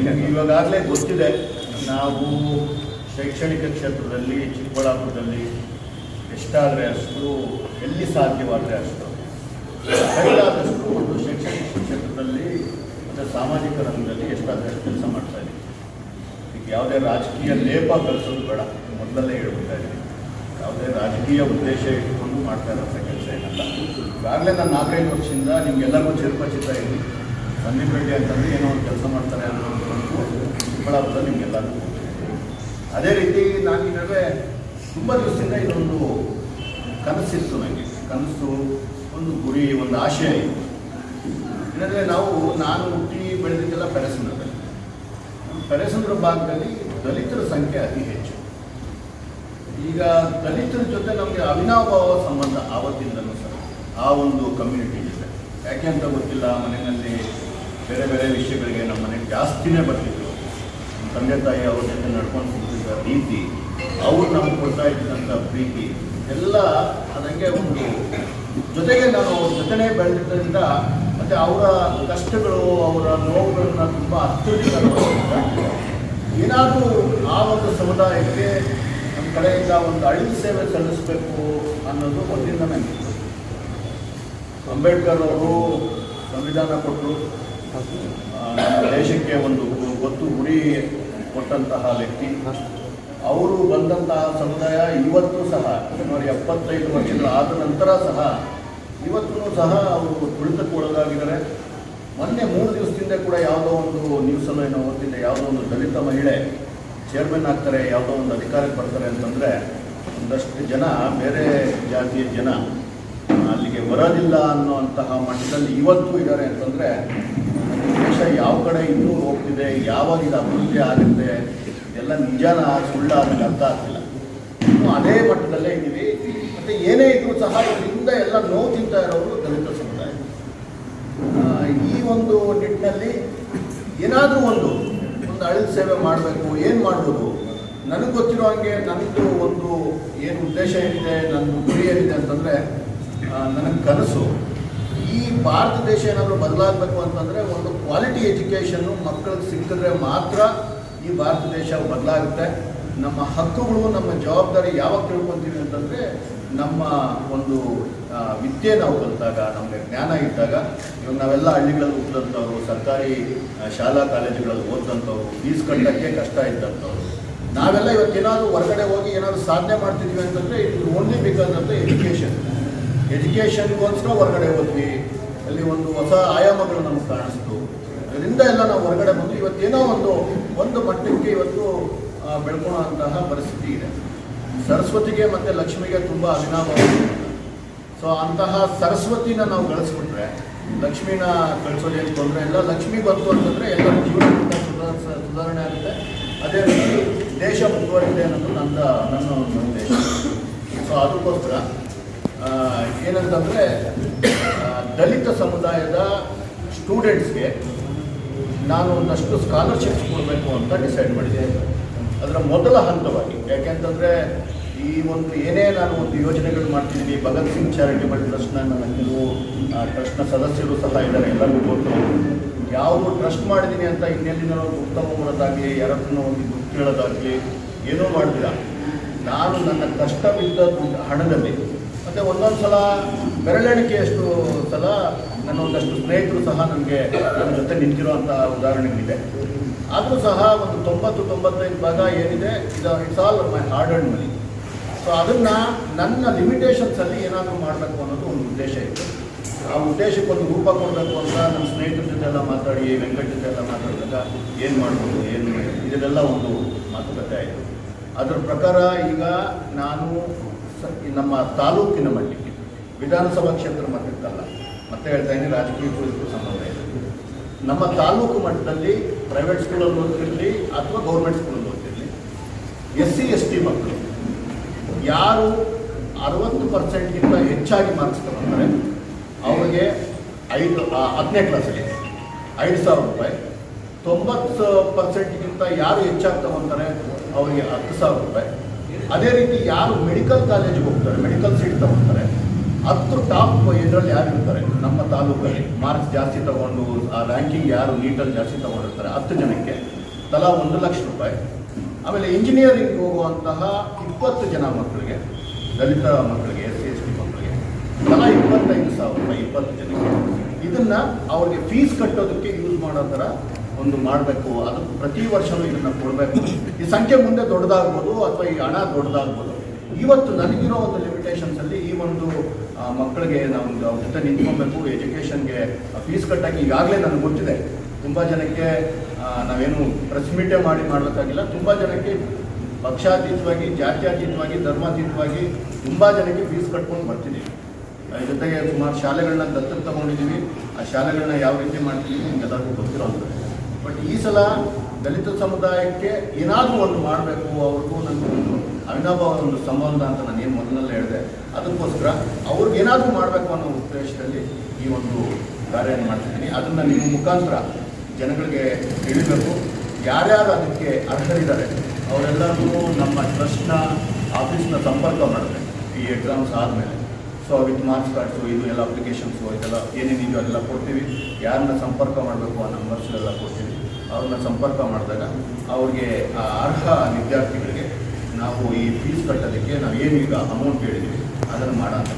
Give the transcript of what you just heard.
ಇವಾಗಲೇ ಗೊತ್ತಿದೆ, ನಾವು ಶೈಕ್ಷಣಿಕ ಕ್ಷೇತ್ರದಲ್ಲಿ, ಚಿಕ್ಕಬಳ್ಳಾಪುರದಲ್ಲಿ ಎಷ್ಟಾದರೆ ಅಷ್ಟು, ಎಲ್ಲಿ ಸಾಧ್ಯವಾದರೆ ಅಷ್ಟು. ಕೈಲಾದಷ್ಟು ಒಂದು ಶೈಕ್ಷಣಿಕ ಕ್ಷೇತ್ರದಲ್ಲಿ, ಮತ್ತು ಸಾಮಾಜಿಕ ರಂಗದಲ್ಲಿ ಎಷ್ಟಾದರೆ ಕೆಲಸ ಮಾಡ್ತಾ ಇದ್ದೀವಿ ಈಗ ಯಾವುದೇ ರಾಜಕೀಯ ಲೇಪ ಕಲಿಸೋದು ಬೇಡ, ಮೊದಲಲ್ಲೇ ಹೇಳ್ಬಿಡ್ತಾ ಇದ್ದೀನಿ. ಯಾವುದೇ ರಾಜಕೀಯ ಉದ್ದೇಶ ಇಟ್ಕೊಂಡು ಮಾಡ್ತಾ ಇರೋಂಥ ಕೆಲಸ ಏನಲ್ಲ. ಈಗಾಗಲೇ ನಾನು ನಾಲ್ಕೈದು ವರ್ಷದಿಂದ ನಿಮಗೆಲ್ಲರಿಗೂ ಚಿರಪರಿಚಿತ ಇದ್ದೀನಿ. ಸಂದೀಪ್ ರೆಡ್ಡಿ ಅಂತಂದ್ರೆ ಏನೋ ಒಂದು ಕೆಲಸ ಮಾಡ್ತಾರೆ ನಿಮಗೆಲ್ಲರಿಗೂ ಗೊತ್ತಿದೆ. ಅದೇ ರೀತಿ ನಾನು ಈ ನಡುವೆ ತುಂಬ ದಿವಸದಿಂದ ಇದೊಂದು ಕನಸಿತ್ತು ನನಗೆ ಕನಸು, ಒಂದು ಗುರಿ, ಒಂದು ಆಶಯ ಇತ್ತು. ಏನಂದರೆ ನಾವು, ನಾನು ಹುಟ್ಟಿ ಬೆಳೆದಿದ್ದೆಲ್ಲ ಪೆರಸಂದ್ರದಲ್ಲಿ. ಪೆರಸಂದ್ರ ಭಾಗದಲ್ಲಿ ದಲಿತರ ಸಂಖ್ಯೆ ಅತಿ ಹೆಚ್ಚು. ಈಗ ದಲಿತರ ಜೊತೆ ನಮಗೆ ಅವಿನಾಭಾವ ಸಂಬಂಧ ಆವತ್ತಿಂದಲೂ ಸಹ ಆ ಒಂದು ಕಮ್ಯುನಿಟಿ ಜೊತೆ ಯಾಕೆ ಅಂತ ಗೊತ್ತಿಲ್ಲ, ಮನೆಯಲ್ಲಿ ಬೇರೆ ಬೇರೆ ವಿಷಯಗಳಿಗೆ ನಮ್ಮ ಮನೆಗೆ ಜಾಸ್ತಿನೇ ಬರ್ತಿದ್ರು. ತಂದೆ ತಾಯಿ ಅವ್ರ ಜೊತೆ ನಡ್ಕೊಂಡು ಹೋಗ್ತಿದ್ದ ರೀತಿ, ಅವ್ರು ನಮ್ಗೆ ಕೊಡ್ತಾ ಇದ್ದಂಥ ಪ್ರೀತಿ, ಎಲ್ಲ ಅದಂಗೆ ಒಂದು ಜೊತೆಗೆ ನಾನು ಅವ್ರ ಜೊತೆನೇ ಬೆಳೆದಿದ್ದರಿಂದ ಮತ್ತು ಅವರ ಕಷ್ಟಗಳು, ಅವರ ನೋವುಗಳನ್ನ ತುಂಬ ನೋಡೋದ್ರಿಂದ ಏನಾದರೂ ಆ ಒಂದು ಸಮುದಾಯಕ್ಕೆ ನಮ್ಮ ಕಡೆಯಿಂದ ಒಂದು ಅಳಿವು ಸೇವೆ ಸಲ್ಲಿಸಬೇಕು ಅನ್ನೋದು ಒಂದಿನ ನನಗೆ ಅಂಬೇಡ್ಕರ್ ಅವರು ಸಂವಿಧಾನ ಕೊಟ್ಟರು. ದೇಶಕ್ಕೆ ಒಂದು ಗೊತ್ತು ಗುರಿ ಕೊಟ್ಟಂತಹ ವ್ಯಕ್ತಿ. ಅವರು ಬಂದಂತಹ ಸಮುದಾಯ ಇವತ್ತು ಸಹ, ಸುಮಾರು ಎಪ್ಪತ್ತೈದು ವರ್ಷಗಳು ಆದ ನಂತರ ಸಹ, ಇವತ್ತೂ ಸಹ ಅವರು ತುಳಿತಕ್ಕೆ ಒಳಗಾಗಿದ್ದಾರೆ ಮೊನ್ನೆ ಮೂರು ದಿವಸದಿಂದ ಕೂಡ ಯಾವುದೋ ಒಂದು ನ್ಯೂಸಲ್ಲೂ ಏನೋ ಓದ್ತಿದ್ದೆ, ಯಾವುದೋ ಒಂದು ದಲಿತ ಮಹಿಳೆ ಚೇರ್ಮನ್ ಆಗ್ತಾರೆ, ಯಾವುದೋ ಒಂದು ಅಧಿಕಾರಕ್ಕೆ ಬರ್ತಾರೆ ಅಂತಂದರೆ, ಒಂದಷ್ಟು ಜನ, ಬೇರೆ ಜಾತಿಯ ಜನ ಅಲ್ಲಿಗೆ ಬರೋದಿಲ್ಲ ಅನ್ನುವಂತಹ ಮಟ್ಟದಲ್ಲಿ ಇವತ್ತು ಇದ್ದಾರೆ ಅಂತಂದರೆ ದೇಶ ಯಾವ ಕಡೆ ಇನ್ನೂ ಹೋಗ್ತಿದೆ, ಯಾವಾಗ ಇದು ಅಭಿವೃದ್ಧಿ ಆಗುತ್ತೆ, ಎಲ್ಲ ನಿಜಾನ ಸುಳ್ಳ ಅದಕ್ಕೆ ಅರ್ಥ ಆಗ್ತಿಲ್ಲ. ಇನ್ನು ಅದೇ ಮಟ್ಟದಲ್ಲೇ ಇದ್ದೀವಿ. ಮತ್ತು ಏನೇ ಇದ್ರೂ ಸಹ ಇದರಿಂದ ಎಲ್ಲ ನೋವು ತಿಂತಾ ಇರೋರು ದಲಿತ ಸಮುದಾಯ. ಈ ಒಂದು ನಿಟ್ಟಿನಲ್ಲಿ ಏನಾದರೂ ಒಂದು ಒಂದು ಅಳಿದ ಸೇವೆ ಮಾಡಬೇಕು, ಏನು ಮಾಡ್ಬೋದು? ನನಗೆ ಗೊತ್ತಿರೋ ಹಾಗೆ ನನ್ನದು ಒಂದು ಏನು ಉದ್ದೇಶ ಏನಿದೆ ನನ್ನ ಗುರಿ ಏನಿದೆ ಅಂತಂದರೆ ನನಗೆ ಕನಸು. ಈ ಭಾರತ ದೇಶ ಏನಾದರೂ ಬದಲಾಗಬೇಕು ಅಂತಂದರೆ ಒಂದು ಕ್ವಾಲಿಟಿ ಎಜುಕೇಷನ್ನು ಮಕ್ಕಳಿಗೆ ಸಿಕ್ಕಿದ್ರೆ ಮಾತ್ರ ಈ ಭಾರತ ದೇಶ ಬದಲಾಗುತ್ತೆ. ನಮ್ಮ ಹಕ್ಕುಗಳು, ನಮ್ಮ ಜವಾಬ್ದಾರಿ ಯಾವಾಗ ತಿಳ್ಕೊತೀವಿ ಅಂತಂದರೆ ನಮ್ಮ ಒಂದು ವಿದ್ಯೆ ನಾವು ಕಲಿತಾಗ ನಮಗೆ ಜ್ಞಾನ ಇದ್ದಾಗ. ಇವಾಗ ನಾವೆಲ್ಲ ಹಳ್ಳಿಗಳಲ್ಲಿ ಹುಟ್ಟಿದಂಥವ್ರು ಸರ್ಕಾರಿ ಶಾಲಾ ಕಾಲೇಜುಗಳಲ್ಲಿ ಓದಿದಂಥವ್ರು ಫೀಸ್ ಕಟ್ಟೋಕ್ಕೆ ಕಷ್ಟ ಇದ್ದಂಥವ್ರು. ನಾವೆಲ್ಲ ಇವತ್ತೇನಾದರೂ ಹೊರಗಡೆ ಹೋಗಿ ಏನಾದರೂ ಸಾಧನೆ ಮಾಡ್ತಿದ್ವಿ ಅಂತಂದರೆ it only because of the education ಎಜುಕೇಷನ್ಗೋಸ್ಕರ ಹೊರಗಡೆ ಹೋದ್ವಿ. ಅಲ್ಲಿ ಒಂದು ಹೊಸ ಆಯಾಮಗಳು ನಮ್ಗೆ ಕಾಣಿಸ್ತು. ಅದರಿಂದ ಎಲ್ಲ ನಾವು ಹೊರಗಡೆ ಬಂದು ಇವತ್ತೇನೋ ಒಂದು ಒಂದು ಮಟ್ಟಕ್ಕೆ ಇವತ್ತು ಬೆಳ್ಕೊಳ್ಳೋಂತಹ ಪರಿಸ್ಥಿತಿ ಇದೆ. ಸರಸ್ವತಿಗೆ ಮತ್ತು ಲಕ್ಷ್ಮಿಗೆ ತುಂಬ ಅವಿನಾಭಾವ ಸೊ ಅಂತಹ ಸರಸ್ವತಿನ ನಾವು ಗಳಿಸ್ಬಿಟ್ರೆ, ಲಕ್ಷ್ಮಿನ ಏನು ತೊಂದರೆ ಇಲ್ಲ. ಲಕ್ಷ್ಮಿ ಬಂತು ಅಂತಂದರೆ ಎಲ್ಲ ಜೀವನ ಸುಧಾರಣೆ ಆಗುತ್ತೆ. ಅದೇ ರೀತಿ ದೇಶ ಮುಂದುವರಿದೆ ಅನ್ನೋದು ನನ್ನ ನನ್ನ ಒಂದು ಉದ್ದೇಶ ಸೊ ಅದಕ್ಕೋಸ್ಕರ ಏನಂತಂದರೆ ದಲಿತ ಸಮುದಾಯದ ಸ್ಟೂಡೆಂಟ್ಸ್ಗೆ ನಾನು ಒಂದಷ್ಟು ಸ್ಕಾಲರ್ಶಿಪ್ಸ್ ಕೊಡಬೇಕು ಅಂತ ಡಿಸೈಡ್ ಮಾಡಿದೆ. ಅದರ ಮೊದಲ ಹಂತವಾಗಿ. ಯಾಕೆಂತಂದರೆ, ಈ ಒಂದು ಏನೇ ನಾನು ಒಂದು ಯೋಜನೆಗಳು ಮಾಡ್ತಿದ್ದೀನಿ, ಭಗತ್ ಸಿಂಗ್ ಚಾರಿಟೇಬಲ್ ಟ್ರಸ್ಟ್ನ ನನ್ನ ಕೆಲವು ಟ್ರಸ್ಟ್ನ ಸದಸ್ಯರು ಸಹ ಇದ್ದಾರೆ ಎಲ್ಲರಿಗೂ ಗೊತ್ತು ಯಾವುದು ಟ್ರಸ್ಟ್ ಮಾಡಿದ್ದೀನಿ ಅಂತ ಇನ್ನೆಲ್ಲಿನ ಒಂದು ಉತ್ತಮ ಮಾಡೋದಾಗಲಿ ಯಾರತ್ರ ಒಂದು ದುಡ್ಡು ಕೇಳೋದಾಗಲಿ ಏನೂ ಮಾಡಿದಿಲ್ಲ. ನಾನು ನನ್ನ ಕಷ್ಟವಿದ್ದ ಹಣದಲ್ಲಿ ಮತ್ತು ಒಂದೊಂದು ಸಲ ಬೆರಳೆಣಿಕೆಯಷ್ಟು ಸಲ ನನ್ನ ಒಂದಷ್ಟು ಸ್ನೇಹಿತರು ಸಹ ನನಗೆ ನನ್ನ ಜೊತೆ ನಿಂತಿರುವಂಥ ಉದಾಹರಣೆಗಳಿದೆ. ಆದರೂ ಸಹ ಒಂದು ತೊಂಬತ್ತು, ತೊಂಬತ್ತೈದು ಭಾಗ ಏನಿದೆ, ಇದು it's all my hard earned money so ಅದನ್ನು ನನ್ನ ಲಿಮಿಟೇಷನ್ಸಲ್ಲಿ ಏನಾದರೂ ಮಾಡಬೇಕು ಅನ್ನೋದು ಒಂದು ಉದ್ದೇಶ ಇತ್ತು. ಆ ಉದ್ದೇಶಕ್ಕೆ ಒಂದು ರೂಪ ಕೊಡಬೇಕು ಅಂತ ನನ್ನ ಸ್ನೇಹಿತರ ಜೊತೆ ಎಲ್ಲ ಮಾತಾಡಿ, ವೆಂಕಟ್ ಜೊತೆ ಎಲ್ಲ ಮಾತಾಡಿದಾಗ ಏನು ಮಾಡ್ಬೋದು, ಏನು ಇದೆಲ್ಲ ಒಂದು ಮಾತುಕತೆ ಆಯಿತು. ಅದರ ಪ್ರಕಾರ ಈಗ ನಾನು ನಮ್ಮ ತಾಲೂಕಿನ ಮಟ್ಟಿಗೆ, ವಿಧಾನಸಭಾ ಕ್ಷೇತ್ರ ಮಟ್ಟಕ್ಕಲ್ಲ ಮತ್ತೆ ಹೇಳ್ತಾ ಇದ್ದೀನಿ, ರಾಜಕೀಯ ಕುರಿತು ಸಂಬಂಧ ಇದೆ ನಮ್ಮ ತಾಲೂಕು ಮಟ್ಟದಲ್ಲಿ ಪ್ರೈವೇಟ್ ಸ್ಕೂಲಲ್ಲಿ ಓದ್ತಿರಲಿ ಅಥವಾ ಗೌರ್ಮೆಂಟ್ ಸ್ಕೂಲಲ್ಲಿ ಓದ್ತಿರಲಿ ಎಸ್ ಸಿ ಎಸ್ ಟಿ ಮಕ್ಕಳು, ಯಾರು ಅರವತ್ತು ಪರ್ಸೆಂಟ್ಗಿಂತ ಹೆಚ್ಚಾಗಿ ಮಾರ್ಕ್ಸ್ ತಗೊಂಡ್ರೆ, ಅವರಿಗೆ ಐದು ಹತ್ತನೇ ಕ್ಲಾಸಲ್ಲಿ ಐದು ಸಾವಿರ ರೂಪಾಯಿ, ತೊಂಬತ್ತು ಪರ್ಸೆಂಟ್ಗಿಂತ ಯಾರು ಹೆಚ್ಚಾಗಿ ತಗೊಂತಾರೆ, ಅವರಿಗೆ ಹತ್ತು ಸಾವಿರ ರೂಪಾಯಿ. ಅದೇ ರೀತಿ ಯಾರು ಮೆಡಿಕಲ್ ಕಾಲೇಜಿಗೆ ಹೋಗ್ತಾರೆ ಮೆಡಿಕಲ್ ಸೀಟ್ ತಗೊಳ್ತಾರೆ, ಹತ್ತು ಟಾಪ್ ಇದರಲ್ಲಿ ಯಾರು ಇರ್ತಾರೆ? ನಮ್ಮ ತಾಲೂಕಲ್ಲಿ ಮಾರ್ಕ್ಸ್ ಜಾಸ್ತಿ ತಗೊಂಡು, ಆ ರ್ಯಾಂಕಿಂಗ್ ಯಾರು ನೀಟಲ್ಲಿ ಜಾಸ್ತಿ ತಗೊಂಡಿರ್ತಾರೆ, ಹತ್ತು ಜನಕ್ಕೆ ತಲಾ ಒಂದು ಲಕ್ಷ ರೂಪಾಯಿ. ಆಮೇಲೆ ಇಂಜಿನಿಯರಿಂಗ್ ಹೋಗುವಂತಹ ಇಪ್ಪತ್ತು ಜನ ಮಕ್ಕಳಿಗೆ, ದಲಿತ ಮಕ್ಕಳಿಗೆ, ಎಸ್ ಸಿ, ಎಸ್ ಟಿ ಮಕ್ಕಳಿಗೆ, ತಲಾ ಇಪ್ಪತ್ತೈದು ಸಾವಿರ ರೂಪಾಯಿ ಇಪ್ಪತ್ತು ಜನಕ್ಕೆ. ಇದನ್ನು ಅವ್ರಿಗೆ ಫೀಸ್ ಕಟ್ಟೋದಕ್ಕೆ ಯೂಸ್ ಮಾಡೋ ಥರ ಒಂದು ಮಾಡಬೇಕು, ಅದು ಪ್ರತಿ ವರ್ಷವೂ ಇದನ್ನು ಕೊಡಬೇಕು. ಈ ಸಂಖ್ಯೆ ಮುಂದೆ ದೊಡ್ಡದಾಗ್ಬೋದು ಅಥವಾ ಈ ಹಣ ದೊಡ್ಡದಾಗ್ಬೋದು. ಇವತ್ತು ನನಗಿರೋ ಒಂದು ಲಿಮಿಟೇಷನ್ಸ್ ಅಲ್ಲಿ ಈ ಒಂದು ಮಕ್ಕಳಿಗೆ ನಾವು ಜೊತೆ ನಿಂತ್ಕೊಬೇಕು ಎಜುಕೇಷನ್ಗೆ ಫೀಸ್ ಕಟ್ಟಾಗಿ ಈಗಾಗಲೇ ನನಗೆ ಗೊತ್ತಿದೆ. ತುಂಬ ಜನಕ್ಕೆ ನಾವೇನು ಪ್ರೆಸ್ ಮೀಟೇ ಮಾಡಿ ಮಾಡಬೇಕಾಗಿಲ್ಲ ತುಂಬ ಜನಕ್ಕೆ ಪಕ್ಷಾತೀತವಾಗಿ, ಜಾತ್ಯಾತೀತವಾಗಿ, ಧರ್ಮಾತೀತವಾಗಿ ತುಂಬ ಜನಕ್ಕೆ ಫೀಸ್ ಕಟ್ಕೊಂಡು ಬರ್ತಿದ್ದೀವಿ ಜೊತೆಗೆ ಸುಮಾರು ಶಾಲೆಗಳನ್ನ ದತ್ತು ತಗೊಂಡಿದ್ದೀವಿ ಆ ಶಾಲೆಗಳನ್ನ ಯಾವ ರೀತಿ ಮಾಡ್ತೀವಿ ನಿಮ್ಗೆಲ್ಲರಿಗೂ ಗೊತ್ತಿರೋದು ಬಟ್ ಈ ಸಲ ದಲಿತ ಸಮುದಾಯಕ್ಕೆ ಏನಾದರೂ ಒಂದು ಮಾಡಬೇಕು ಅವ್ರಿಗೂ ನನಗೆ ಒಂದು ಅವಿನಾಭಾವ ಒಂದು ಸಂಬಂಧ ಅಂತ ನಾನು ಏನು ಮೊದಲಲ್ಲೇ ಹೇಳಿದೆ, ಅದಕ್ಕೋಸ್ಕರ ಅವ್ರಿಗೆ ಏನಾದರೂ ಮಾಡಬೇಕು ಅನ್ನೋ ಉದ್ದೇಶದಲ್ಲಿ ಈ ಒಂದು ಕಾರ್ಯವನ್ನು ಮಾಡ್ತಿದ್ದೀನಿ. ಅದನ್ನು ನಿಮ್ಮ ಮುಖಾಂತರ ಜನಗಳಿಗೆ ತಿಳಿಬೇಕು. ಯಾರ್ಯಾರು ಅದಕ್ಕೆ ಅರ್ಹರಿದ್ದಾರೆ ಅವರೆಲ್ಲರಿಗೂ ನಮ್ಮ ಟ್ರಸ್ಟ್ನ ಆಫೀಸ್ನ ಸಂಪರ್ಕ ಮಾಡಿದೆ ಈ ಎಕ್ಸಾಮ್ಸ್ ಆದಮೇಲೆ. ಸೊ ವಿತ್ ಮಾರ್ಕ್ಸ್ ಕಾರ್ಡ್ಸು ಇದು ಎಲ್ಲ ಅಪ್ಲಿಕೇಶನ್ಸು ಇದೆಲ್ಲ ಏನೇನಿದೆಯೋ ಅದೆಲ್ಲ ಕೊಡ್ತೀವಿ. ಯಾರನ್ನ ಸಂಪರ್ಕ ಮಾಡಬೇಕು ಆ ನಂಬರ್ಸ್ ಎಲ್ಲ ಕೊಡ್ತೀವಿ. ಅವ್ರನ್ನ ಸಂಪರ್ಕ ಮಾಡಿದಾಗ ಅವ್ರಿಗೆ ಅರ್ಹ ವಿದ್ಯಾರ್ಥಿಗಳಿಗೆ ನಾವು ಈ ಫೀಸ್ ಕಟ್ಟೋದಕ್ಕೆ ನಾವು ಏನೀಗ ಅಮೌಂಟ್ ಹೇಳಿದ್ವಿ, ಅದನ್ನು ಮಾಡೋಂಥ